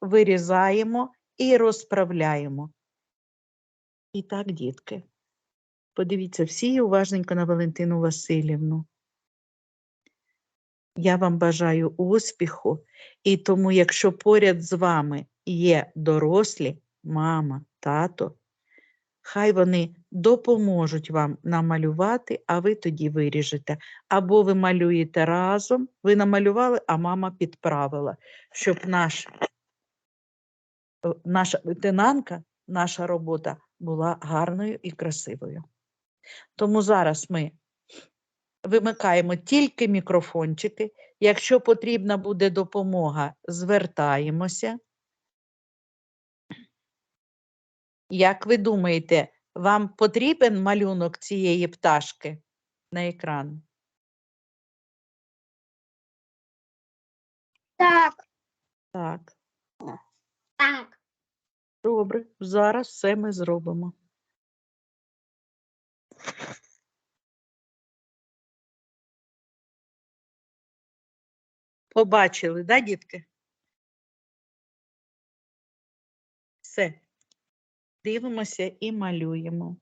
вирізаємо і розправляємо. І так, дітки. Подивіться всі уважненько на Валентину Васильівну. Я вам бажаю успіху, і тому, якщо поряд з вами є дорослі, мама, тато, хай вони допоможуть вам намалювати, а ви тоді виріжете. Або ви малюєте разом, ви намалювали, а мама підправила, щоб наш, наша лейтенантка, наша робота була гарною і красивою. Тому зараз ми вимикаємо тільки мікрофончики. Якщо потрібна буде допомога, звертаємося. Як ви думаєте, вам потрібен малюнок цієї пташки на екран? Так, Так, так. Добре. Зараз все ми зробимо. Побачили, да, дітки? Все. Дивимося і малюємо.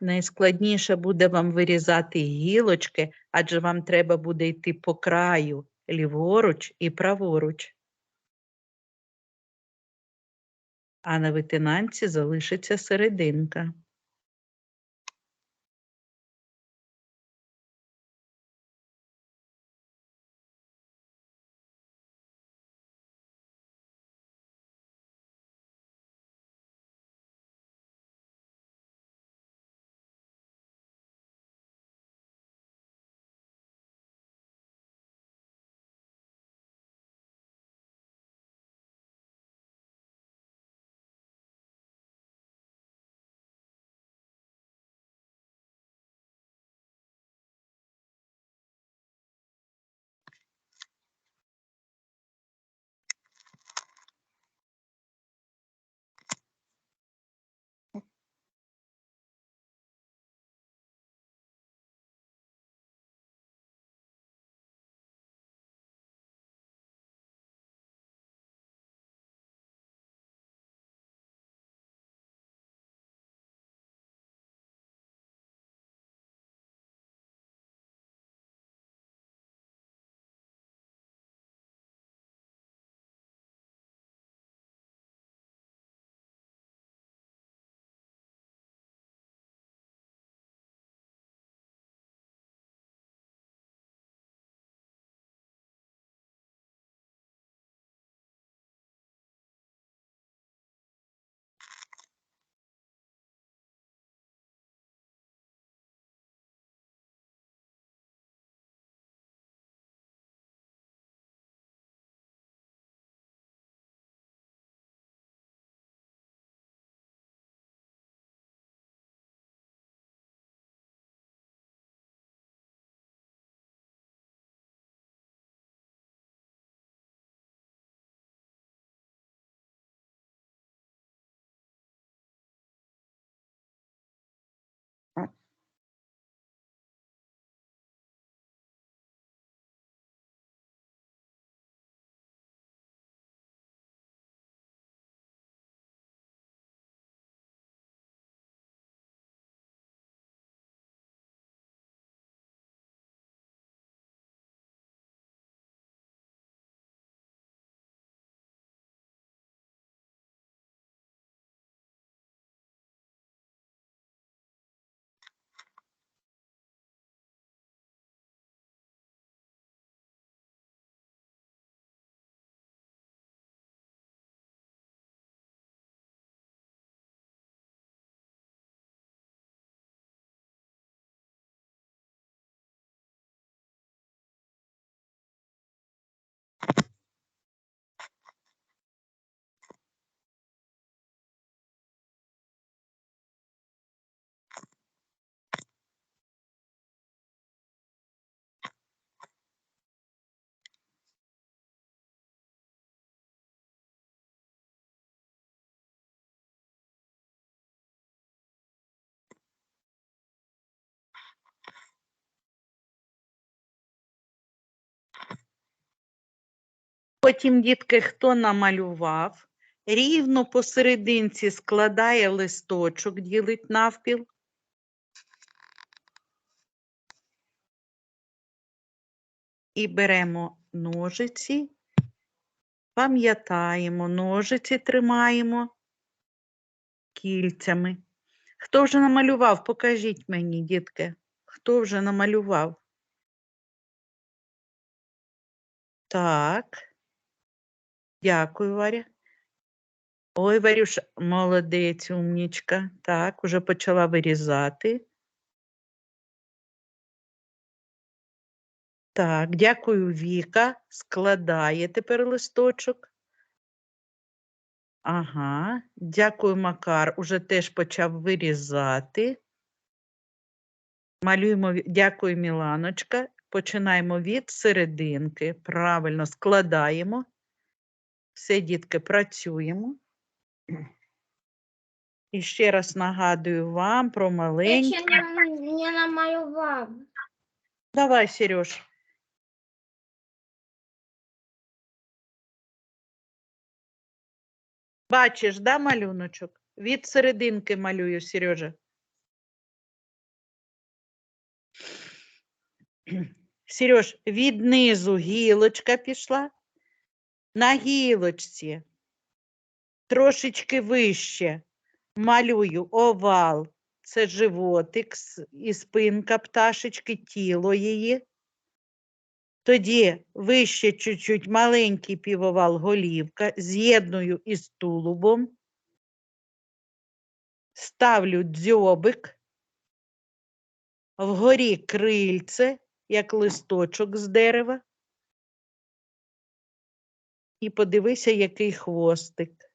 Найскладніше буде вам вирізати гілочки, адже вам треба буде йти по краю ліворуч і праворуч. А на витинанці залишиться серединка. Потім, дітки, хто намалював, рівно посерединці складає листочок, ділить навпіл. І беремо ножиці, пам'ятаємо, ножиці тримаємо кільцями. Хто вже намалював? Покажіть мені, дітки. Хто вже намалював? Так. Дякую, Варя. Ой, Варюш, молодець, умнічка. Так, уже почала вирізати. Так, дякую, Віка. Складає тепер листочок. Ага, дякую, Макар. Уже теж почав вирізати. Малюємо, дякую, Міланочка. Починаємо від серединки. Правильно складаємо. Все, дітки, працюємо. І ще раз нагадую вам про Я маленькі. ще не, не намалював. Давай, Сереж. Бачиш, да, малюночок? Від серединки малюю, Сережа. Сереж, від низу гілочка пішла. На гілочці трошечки вище малюю овал. Це животик і спинка пташечки, тіло її. Тоді вище чуть-чуть маленький півовал голівка, з'єдную із тулубом, ставлю дзьобик, вгорі крильце, як листочок з дерева. І подивися, який хвостик.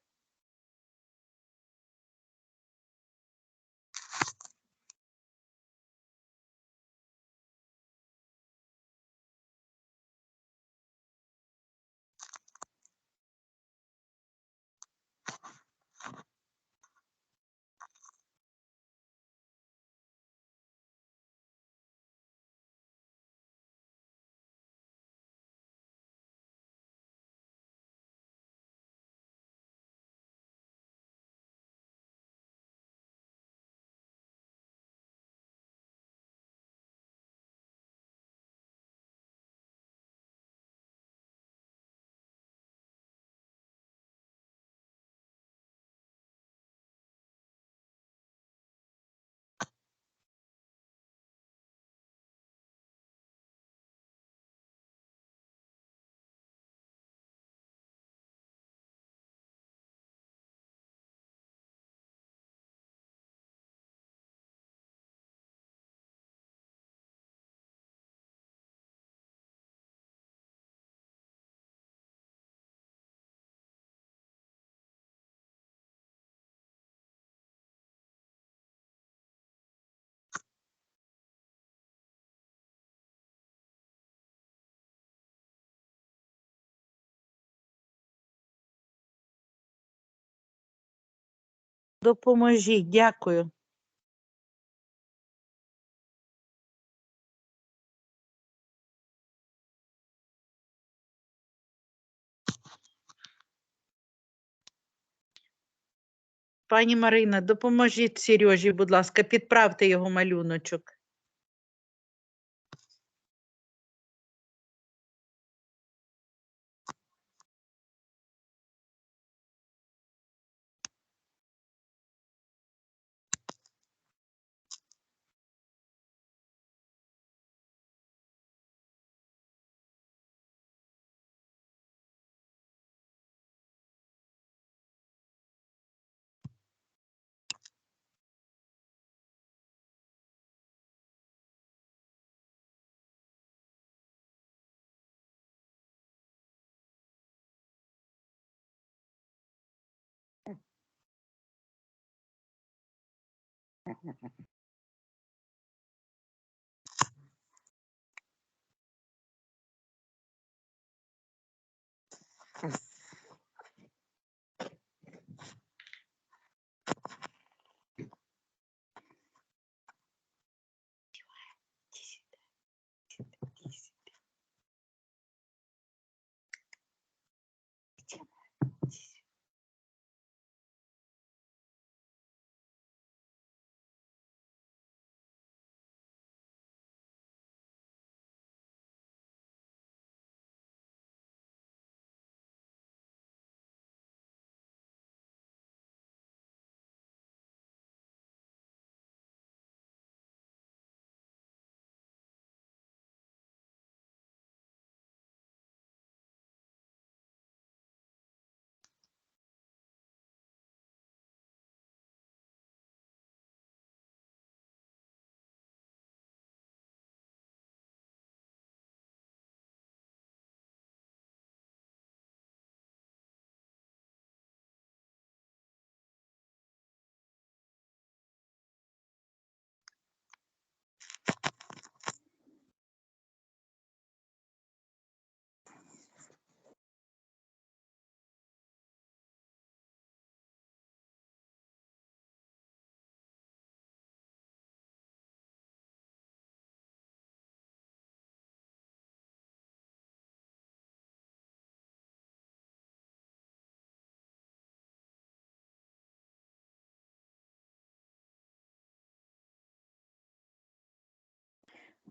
Допоможіть, дякую. Пані Марина, допоможіть Сережі, будь ласка, підправте його малюночок. Yes.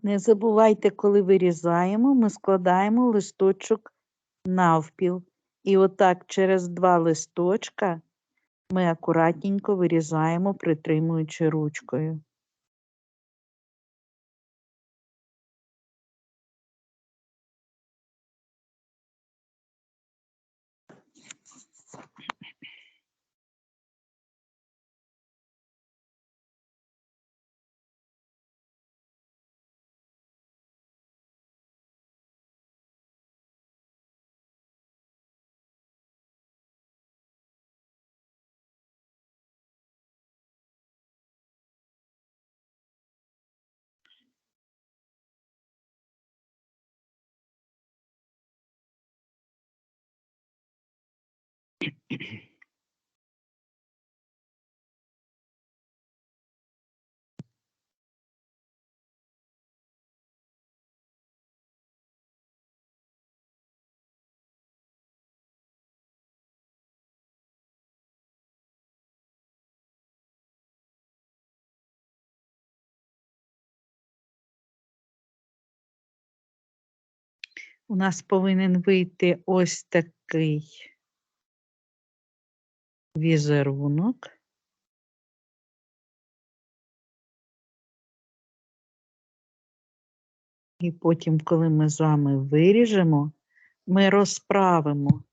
Не забувайте, коли вирізаємо, ми складаємо листочок навпіл. І отак через два листочка ми акуратненько вирізаємо, притримуючи ручкою. У нас повинен вийти ось такий візерунок. І потім, коли ми з вами виріжемо, ми розправимо.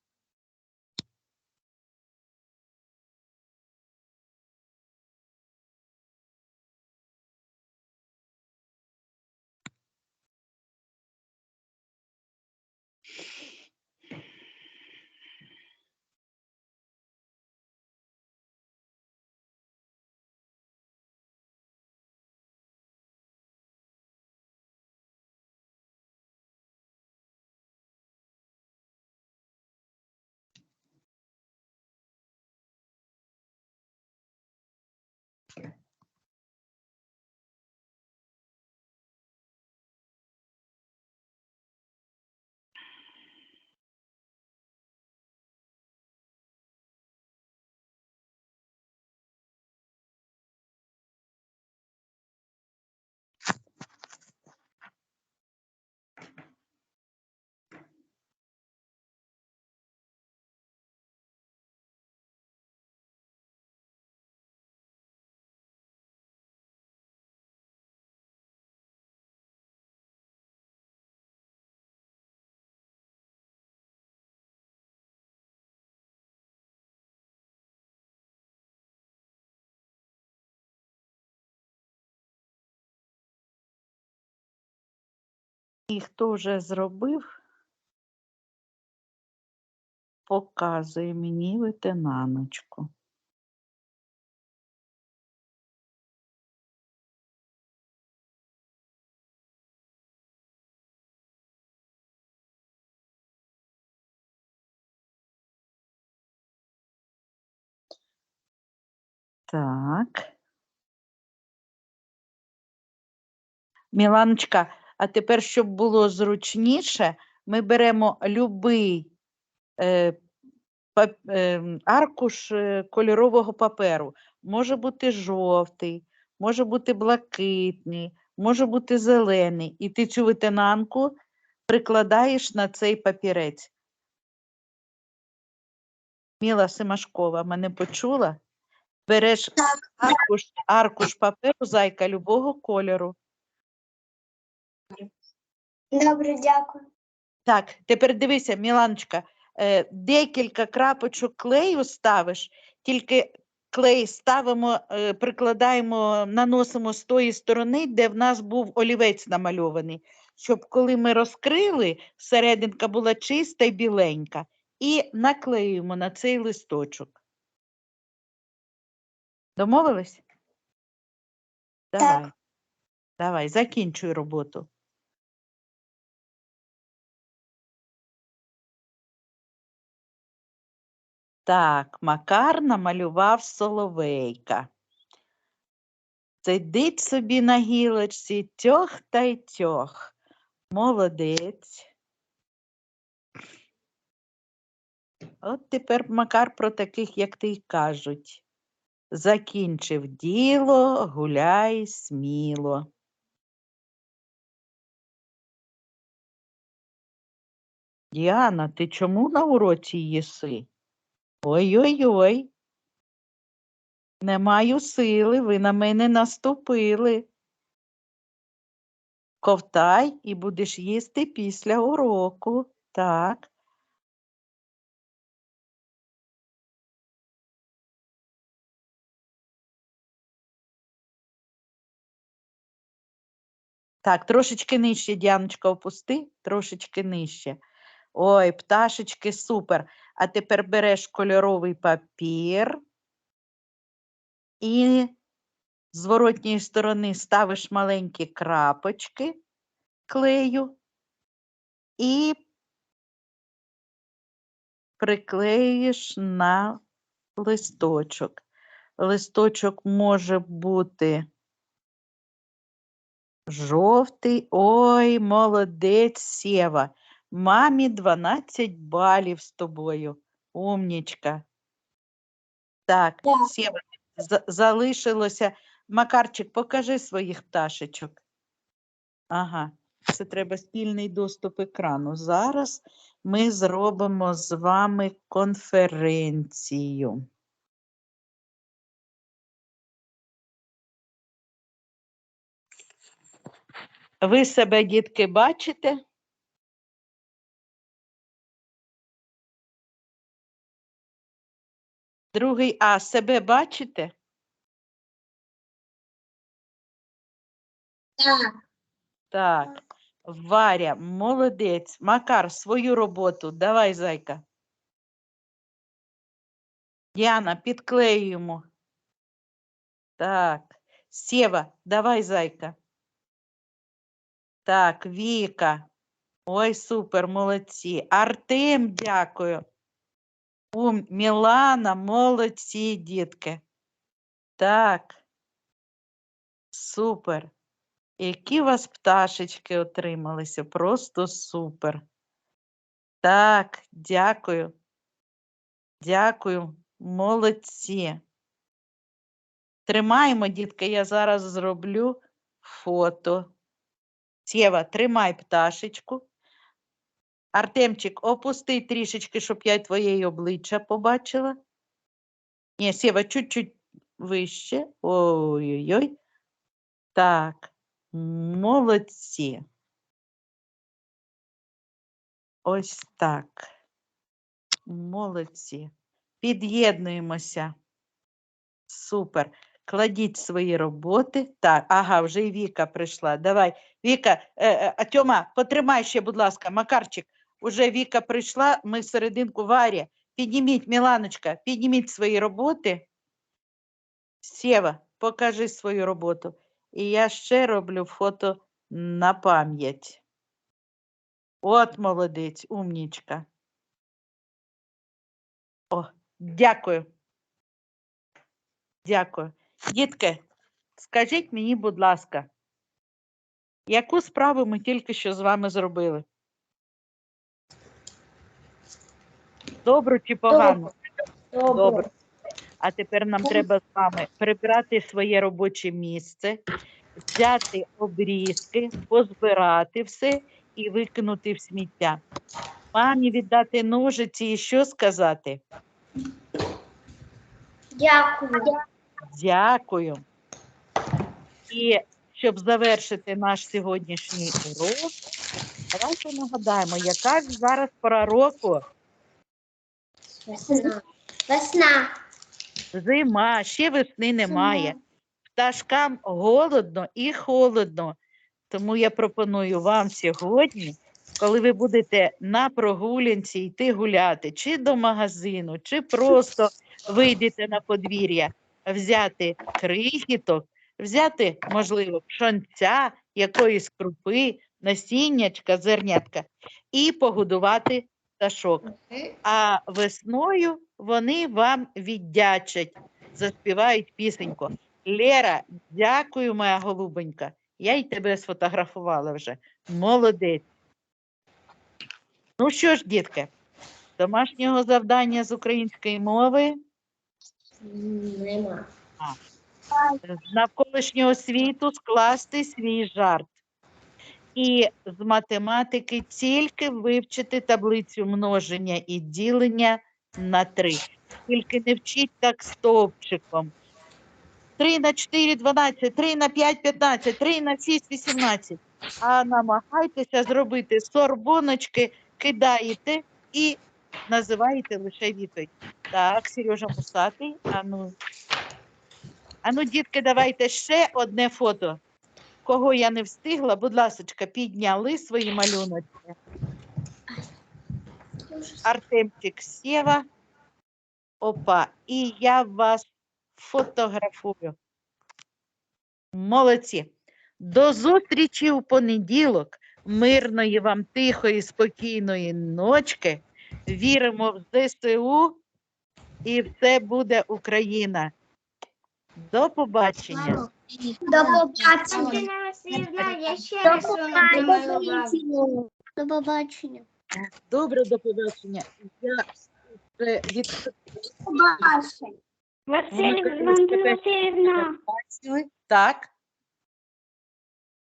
І хто вже зробив, показує мені ветенаночку. Так. Міланочка, а тепер, щоб було зручніше, ми беремо любий е, пап- е, аркуш е, кольорового паперу. Може бути жовтий, може бути блакитний, може бути зелений. І ти цю ветенанку прикладаєш на цей папірець. Міла Семашкова, мене почула? Береш аркуш, аркуш паперу, зайка любого кольору. Добре, дякую. Так, тепер дивися, Міланочка, е, декілька крапочок клею ставиш, тільки клей ставимо, е, прикладаємо, наносимо з тої сторони, де в нас був олівець намальований, щоб коли ми розкрили, серединка була чиста і біленька, і наклеюємо на цей листочок. Домовились? Давай. Давай, закінчуй роботу. Так, Макар намалював соловейка. Сидить собі на гілочці тьох та й тьох. Молодець. От тепер Макар про таких, як ти й кажуть. Закінчив діло, гуляй сміло. Діана, ти чому на уроці їси? Ой-ой-ой. Не маю сили, ви на мене наступили. Ковтай і будеш їсти після уроку. Так. Так, трошечки нижче, Діаночка, опусти, трошечки нижче. Ой, пташечки, супер. А тепер береш кольоровий папір і з зворотньої сторони ставиш маленькі крапочки клею і приклеїш на листочок. Листочок може бути жовтий. Ой, молодець, Сєва. Мамі 12 балів з тобою. Умнічка. Так, Так. Сєва, за- залишилося. Макарчик, покажи своїх пташечок. Ага, це треба спільний доступ екрану. Зараз ми зробимо з вами конференцію. Ви себе, дітки, бачите? Другий А, себе бачите? Так. Так, Варя, молодець. Макар, свою роботу. Давай, зайка. Діана, підклеюємо. Так. Сєва, давай, зайка. Так, Віка. Ой, супер, молодці. Артем, дякую. Ум, Мілана, молодці, дітки. Так. Супер. Які у вас пташечки отрималися? Просто супер. Так, дякую. Дякую, молодці. Тримаємо, дітки, я зараз зроблю фото. Сєва, тримай пташечку. Артемчик, опусти трішечки, щоб я твоє обличчя побачила. Ні, Сєва, чуть-чуть вище. Ой-ой-ой. Так, молодці. Ось так. Молодці. Під'єднуємося. Супер. Кладіть свої роботи. Так, ага, вже і Віка прийшла. Давай. Віка, е, е, Тьома, потримай ще, будь ласка, Макарчик. Уже Віка прийшла, ми серединку Варя. Підніміть, Міланочка, підніміть свої роботи. Сєва, покажи свою роботу. І я ще роблю фото на пам'ять. От молодець, умнічка. О, дякую. Дякую. Дітки, скажіть мені, будь ласка, яку справу ми тільки що з вами зробили? Добру чи погану? Добре. А тепер нам треба з вами прибрати своє робоче місце, взяти обрізки, позбирати все і викинути в сміття. Мамі віддати ножиці і що сказати? Дякую. Дякую. І щоб завершити наш сьогоднішній урок, давайте нагадаємо, яка зараз пора року? Весна. Весна. Зима, ще весни немає. Пташкам голодно і холодно. Тому я пропоную вам сьогодні, коли ви будете на прогулянці йти гуляти, чи до магазину, чи просто вийдете на подвір'я, взяти крихіток, взяти, можливо, пшонця, якоїсь крупи, насіннячка, зернятка і погодувати пташок. А весною вони вам віддячать, заспівають пісеньку. Лера, дякую, моя голубонька. Я й тебе сфотографувала вже. Молодець. Ну що ж, дітки, домашнього завдання з української мови Нема. з навколишнього світу скласти свій жарт. І з математики тільки вивчити таблицю множення і ділення на 3. Тільки не вчіть так стовпчиком. 3 на 4 – 12, 3 на 5 – 15, 3 на 6 – 18. А намагайтеся зробити сорбоночки, кидаєте і називаєте лише відповідь. Так, Сережа Мусатий. Ану. Ану, дітки, давайте ще одне фото. Кого я не встигла, будь ласочка, підняли свої малюночки. Артемчик Сєва. Опа, і я вас фотографую. Молодці. До зустрічі у понеділок. Мирної вам тихої, спокійної ночки. Віримо в ЗСУ і все буде Україна. До побачення. До побачення. Я ще раз. До побачення. Добре, до побачення. Я від Побачення. Василівна, Так.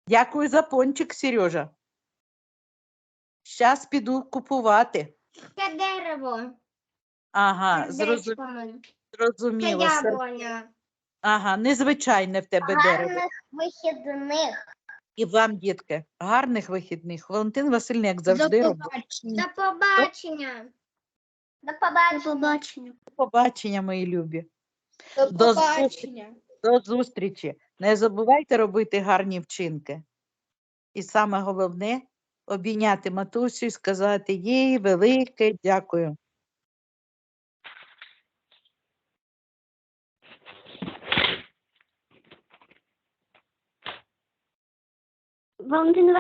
Дякую за пончик, Сережа. Щас піду купувати. Це дерево. Ага, зрозу- Сердечками. Це яблуня. Ага, незвичайне в тебе дерево. вихідних. І вам, дітки, гарних вихідних. Валентин Васильовна, як завжди, робить. До побачення. До побачення. До побачення, мої любі. До До побачення. До зустрічі. Не забувайте робити гарні вчинки. І саме головне обійняти матусю і сказати їй велике дякую. wrong to invest